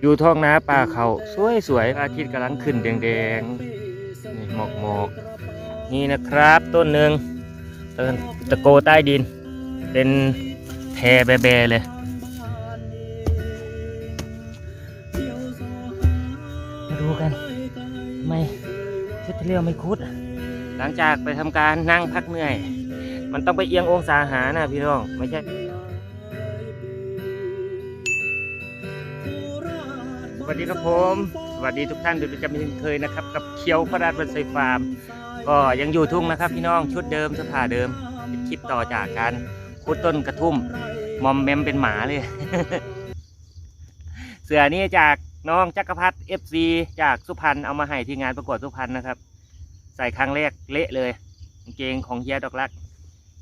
อยู่ท้องนาป่าเขาสวยสวยอาทิตย์กำลังขึ้นแดงๆนี่หมอกหมอกนี่นะครับต้นหนึ่งต้นตะโกใต้ดิน เป็นแพรแบๆเลยมาดูกันไม่ชุดที่เรียวไม่คุด หลังจากไปทำการนั่งพักเหนื่อย มันต้องไปเอียงองศาหานะพี่น้องไม่ใช่ วัสดีครับผม สวัสดีทุกท่านโดยประจำเช่นเคยนะครับ กับเคียวพระราชบันไซฟาร์ม ก็ยังอยู่ทุ่งนะครับ พี่น้องชุดเดิมสภาเดิมเป็นคลิปต่อจากการคุดต้นกระทุ่มมอมแมมเป็นหมาเลย เสือนี่จากน้องจักรพัฒน์เอฟซีจากสุพรรณเอามาให้ที่งานประกวดสุพรรณนะครับ ใส่ครั้งแรกเละเลยเกงของเฮียดอกรัก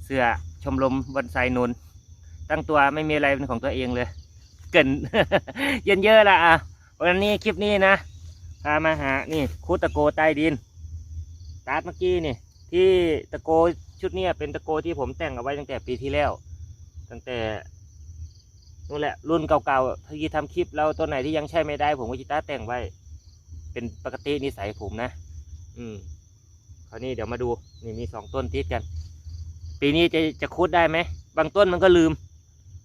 เสื้อชมรมบอนไซนนตั้งตัวไม่มีอะไรเป็นของตัวเองเลย เกินเย็นเยอะละอะ วันนี้คลิปนี้นะ พามาหา นี่คุดตะโกใต้ดินตาร์ทเมื่อกี้นี่ ที่ตะโกชุดนี้เป็นตะโกที่ผมแต่งเอาไว้ตั้งแต่ปีที่แล้ว ตั้งแต่นู่นแหละรุ่นเก่าๆที่ทำคลิปแล้วตัวไหนที่ยังใช้ไม่ได้ ผมก็จิตาแต่งไว้ เป็นปกตินิสัยผมนะ อืมคราวนี้เดี๋ยวมาดูนี่มีสองต้นติดกัน ปีนี้จะจะคุดได้ไหมบางต้นมันก็ลืม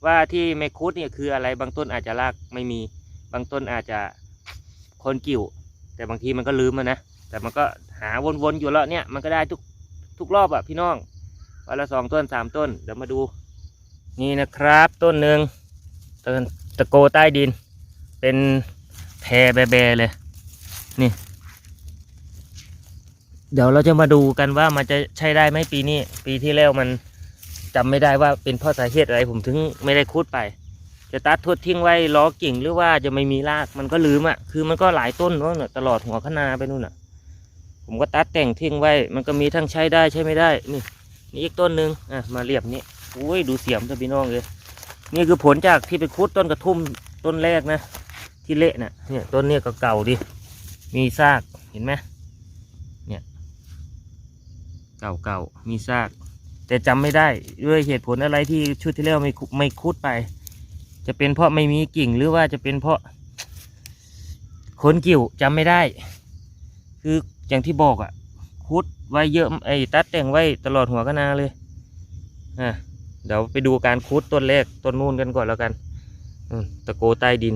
ว่าที่ไม่คุดเนี่ยคืออะไรบางต้นอาจจะรากไม่มี บางต้นอาจจะคนกิ่ว แต่บางทีมันก็ลืมอะนนะ แต่มันก็หาวนๆอยู่แล้วเนี่ยมันก็ได้ทุกทุกรอบอะพี่น้องวันละสองต้นสามต้นเดี๋ยวมาดู นี่นะครับ ต้นหนึ่งต้นตะโกใต้ดิน เป็นแพรแบๆเลย นี่ เดี๋ยวเราจะมาดูกันว่ามันจะใช้ได้ไหมปีนี้ ปีที่แล้วมันจำไม่ได้ว่าเป็นเพราะสาเหตุอะไรผมถึงไม่ได้คูดไป จะตัดทดทิ้งไว้ล้อกิ่งหรือว่าจะไม่มีรากมันก็ลืมอะคือมันก็หลายต้นเนาะตลอดหัวคนาไปนู่นอะ ผมก็ตัดแต่งทิ้งไว้ มันก็มีทั้งใช้ได้ใช้ไม่ได้นี่นี่อีกต้นหนึ่งอะมาเรียบนี่อุ้ยดูเสียมจ้ะพี่น้องเลยนี่คือผลจากที่ไปคุดต้นกระทุ่มต้นแรกนะ ที่เละน่ะเนี่ยต้นนี้ก็เก่าดิมีซากเห็นไหมเนี่ยเก่าเก่ามีซาก แต่จำไม่ได้ด้วยเหตุผลอะไรที่ชุดที่แล้วไม่ไม่คุดไป จะเป็นเพราะไม่มีกิ่งหรือว่าจะเป็นเพราะขนกิ่วจำไม่ได้ คืออย่างที่บอกอะ่ะคุดไว้เยอะไอ้ตัดแต่งไว้ตลอดหัวคะนาเลยอะเดี๋ยวไปดูการคุดต้นแรกต้นนู่นกันก่อนแล้วกันอืตะโกใต้ดิน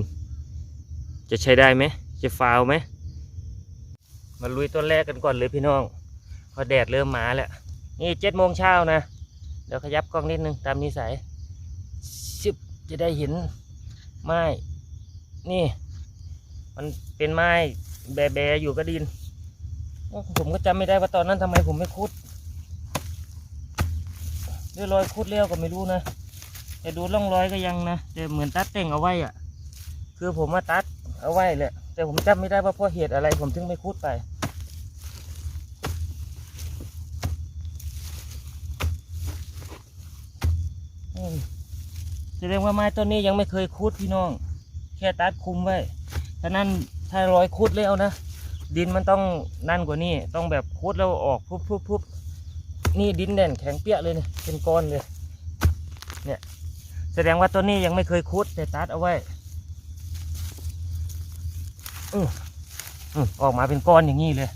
จะใช้ได้ไหมจะฟาวไหมมาลุยต้นแรกกันก่อนเลยพี่น้อง พอแดดเริ่มมาแล้ว นี่เจ็ดโมงเช้านะ เดี๋ยวขยับกล้องนิดนึงตามนิสัย จะได้เห็นไม้นี่ มันเป็นไม้แบๆอยู่ก็ดินผมก็จำไม่ได้ว่าตอนนั้นทำไมผมไม่คุดด้วยรอยคุดเลี้ยวก็ไม่รู้นะแต่ดูร่องรอยก็ยังนะแต่เหมือนตัดแต่งเอาไว้อะคือผมมาตัดเอาไว้แหละแต่ผมจำไม่ได้ว่าเพราะเหตุอะไรผมถึงไม่คุดไป อืม แสดงว่าไม้ต้นนี้ยังไม่เคยคุดพี่น้อง แค่ตัดคุมไว้ถ้านั้นถ้าร้อยคุดแล้วนะ ดินมันต้องนั่นกว่านี้ ต้องแบบคุดแล้วออกพุบพุบพุบนี่ดินแน่นแข็งเปี้ยเลยเนี่ยเป็นก้อนเลย เนี่ย แสดงว่าต้นนี้ยังไม่เคยคุดแต่ตัดเอาไว้อือออกมาเป็นก้อนอย่างนี้เลย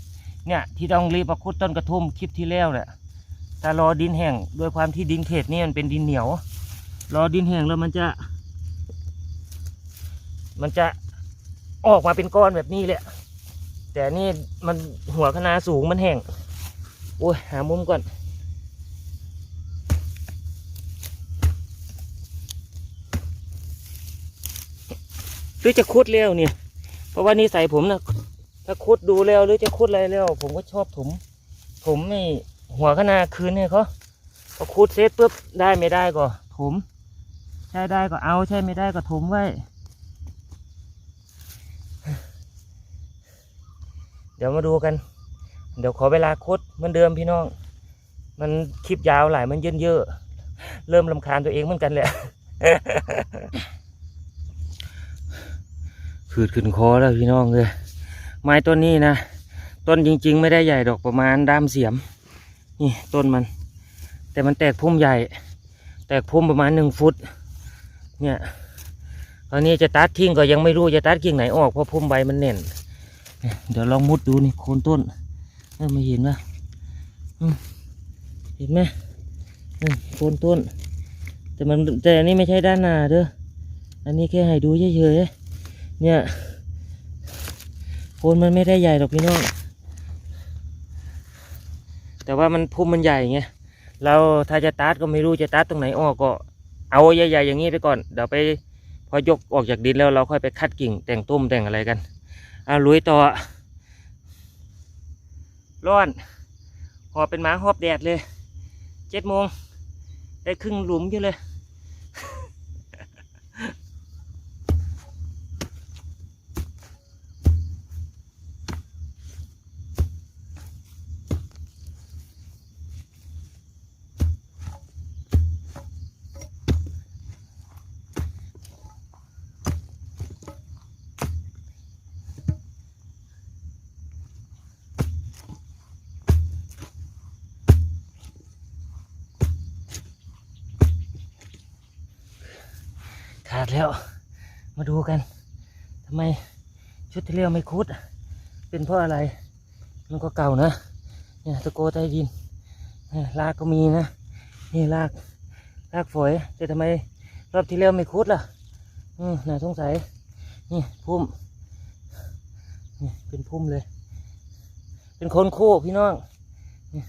เนี่ยที่ต้องรีบมาคุดต้นกระทุ่มคลิปที่แล้วเนี่ยถ้ารอดินแห้งด้วยความที่ดินเขตนี่มันเป็นดินเหนียว รอดินแห้งแล้วมันจะ มันจะออกมาเป็นก้อนแบบนี้แหละ แต่นี่มันหัวคะนาสูงมันแห้ง โอ้ยหามุมก่อน หรือจะคุดเร็วเนี่ย เพราะว่านิสัยผมนะถ้าคุดดูแล้วหรือจะคุดอะไรแล้ว ผมก็ชอบถมผมไม่หัวขนาคืนให้เขาพอคูดเสร็จปุ๊บได้ไม่ได้ก็ถม ใช่ได้ก็เอาใช่ไม่ได้ก็ถมไว้ เดี๋ยวมาดูกัน เดี๋ยวขอเวลาคุดเหมือนเดิมพี่น้อง มันคลิปยาวหลายมันเยินเยอะ เริ่มลำคาญตัวเองเหมือนกันแหละขืดขึ้นคอแล้วพี่น้องเลยไม้ต้นนี้นะต้นจริง ๆ ไม่ได้ใหญ่ดอกประมาณด้ามเสียม นี่ต้นมัน แต่มันแตกพุ่มใหญ่ แตกพุ่มประมาณหนึ่งฟุต เนี่ยตอนนี้จะตัดทิ้งก็ยังไม่รู้จะตัดกิ่งไหนออกเพราะพุ่มใบมันแน่นเดี๋ยวลองมุดดูนี่โคนต้นไม่เห็นนะอืมเห็นไหมอืมโคนต้น แต่มันแต่อันนี้ไม่ใช่ด้านหน้าเด้ออันนี้แค่ให้ดูเฉยๆเนี่ยโคนมันไม่ได้ใหญ่หรอกพี่น้องแต่ว่ามันพุ่มมันใหญ่ไงเราถ้าจะตัดก็ไม่รู้จะตัดตรงไหนออกก็ เอาใหญ่ๆอย่างนี้ไปก่อน เดี๋ยวไปพอยกออกจากดินแล้วเราค่อยไปคัดกิ่งแต่งต้มแต่งอะไรกันเอาลุยต่อร้อนหอบเป็นหมาหอบแดดเลย เจ็ดโมง ได้ครึ่งหลุมอยู่เลยาดแล้ว มาดูกันทำไมชุดที่เรียวไม่คุด เป็นเพราะอะไร มันก็เก่านะ เนี่ยตะโกใต้ดินเนี่ยลากก็มีนะ นี่ลากลากฝอย แต่ทำไมรอบที่แล้วไม่คุดล่ะ อืมน่าสงสัย นี่พุ่ม นี่เป็นพุ่มเลย เป็นคนคู่พี่น้องนี่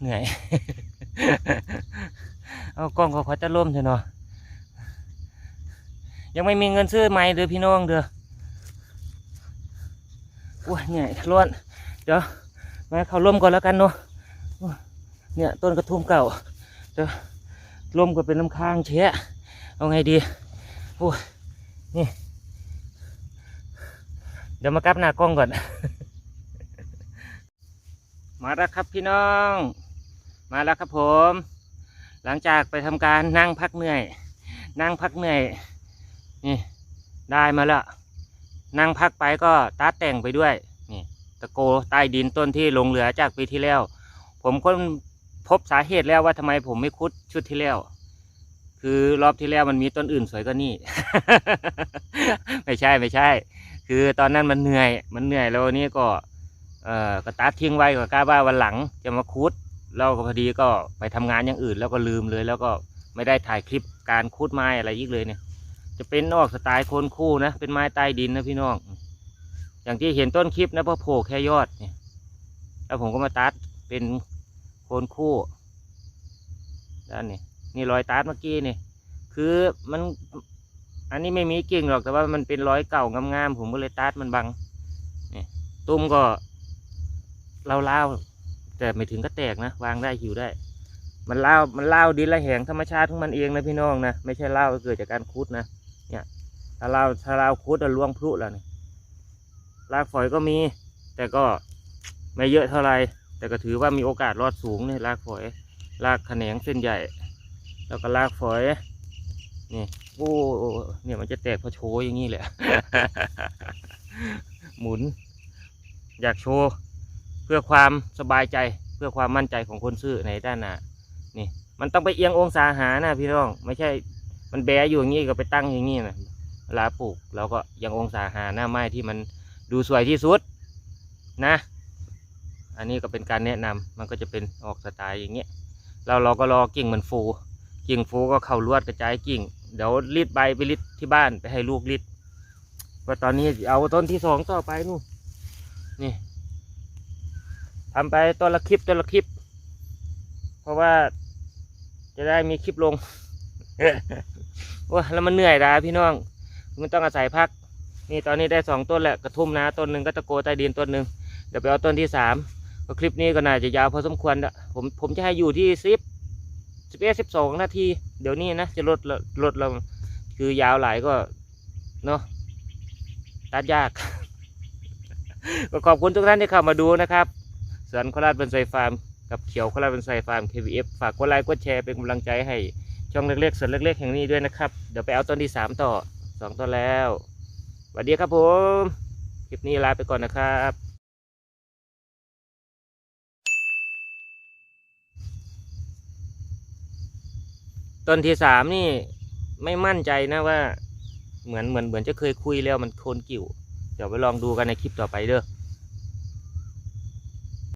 เหนื่อย เอากล้องเขาขอจะล่มเถอะเนาะยังไม่มีเงินซื้อไม้เด้อพี่น้องเด้อโอ้ยเหนื่ยร้อนเดี๋ยวมาเขาล่มก่อนแล้วกันเนาะเนี่ยต้นกระทุ่มเก่าเดี๋ยวล่มก็เป็นลำค้างเชะเอาไงดีโอ้ยนี่ เดี๋ยวมากลับหน้ากล้องก่อน มาแล้วครับพี่น้อง มาแล้วครับผม หลังจากไปทำการนั่งพักเหนื่อย นั่งพักเหนื่อยนี่ได้มาแล้วนั่งพักไปก็ตัดแต่งไปด้วยนี่ตะโกใต้ดินต้นที่ลงเหลือจากปีที่แล้ว ผมก็พบสาเหตุแล้วว่าทำไมผมไม่คุดชุดที่แล้ว คือรอบที่แล้วมันมีต้นอื่นสวยกว่านี่ ไม่ใช่ไม่ใช่ คือตอนนั้นมันเหนื่อย มันเหนื่อยแล้ววันนี้ก็เอ่อก็ตัดทิ้งไว้ก็กล้าว่าวันหลังจะมาคุด เราก็พอดีก็ไปทำงานอย่างอื่น แล้วก็ลืมเลย แล้วก็ไม่ได้ถ่ายคลิปการคูดไม้อะไรอีกเลยเนี่ย จะเป็นออกสไตล์โคนคู่นะ เป็นไม้ใต้ดินนะพี่น้อง อย่างที่เห็นต้นคลิปนะเพราะโผล่แค่ยอดเนี่ย แล้วผมก็มาตัดเป็นโคนคู่ด้านนี้นี่รอยตัดเมื่อกี้นี่คือมันอันนี้ไม่มีกิ่งหรอกแต่ว่ามันเป็นรอยเก่างามๆผมก็เลยตัดมันบังนี่ตุ้มก็เล่าๆ แต่ไม่ถึงก็แตกนะ วางได้หิวได้ มันเล่ามันเล่าดินละแหงธรรมชาติของมันเองนะพี่น้องนะไม่ใช่เล่าเกิดจากการคุดนะเนี่ยถ้าเล่าถ้าเล่าคุดอะล่วงพลุแล้วนี่รากฝอยก็มี แต่ก็ไม่เยอะเท่าไหรแต่ก็ถือว่ามีโอกาสรอดสูงเนี่ยรากฝอยรากแขนงเส้นใหญ่ แล้วก็รากฝอยนี่โอ้เนี่ยมันจะแตกพราะโชว์อย่างนี้แหละ หมุน อยากโชว์ พื่อความสบายใจเพื่อความมั่นใจของคนซื้อในด้านหน้านี่ มันต้องไปเอียงองศาหานะพี่น้อง ไม่ใช่มันแบะอยู่อย่างนี้ก็ไปตั้งอย่างนี้นะเวลาปลูกเราก็ยังองศาหาหน้าไม้ที่มันดูสวยที่สุดนะ อันนี้ก็เป็นการแนะนำมันก็จะเป็นออกสไตล์อย่างเงี้ยเราเราก็รอกิ่งมันฟูกิ่งฟูก็เข้าลวดกระจายกิ่ง เดี๋ยวรีดใบไปรีดที่บ้านไปให้ลูกรีดว่าตอนนี้เอาต้นที่สองต่อไปนู่นนี่ ทำไปตัวละคลิปตัวละคลิป เพราะว่าจะได้มีคลิปลงว่าแล้วมันเหนื่อยนะพี่น้องมันต้องอาศัยพัก นี่ตอนนี้ได้สองต้นแหละกระทุ่มนะต้นหนึ่งก็ตะโกใต้ดินต้นหนึ่งเดี๋ยวไปเอาต้นที่สามก็คลิปนี้ก็น่าจะยาวพอสมควรละผมผมจะให้อยู่ที่สิบสิบเอ็ดสิบสองนาที เดี๋ยวนี้นะจะลดละลดลงคือยาวหลายก็เนาะตัดยาก ก็ขอบคุณทุกท่านที่เข้ามาดูนะครับ สวนโคราชบอนไซฟาร์มกับเขียวโคราชบอนไซฟาร์ม KVF ฝากกดไลค์กดแชร์เป็นกำลังใจให้ช่องเล็กๆสวนเล็กๆแห่งนี้ด้วยนะครับ เดี๋ยวไปเอาต้นที่สามต่อสองต้นแล้วสวัสดีครับผม คลิปนี้ลาไปก่อนนะครับตต้นที่สามนี่ไม่มั่นใจนะว่า เหมือนเหมือนเหมือนจะเคยคุยแล้วมันโคนกิ่ว เดี๋ยวไปลองดูกันในคลิปต่อไปเด้อ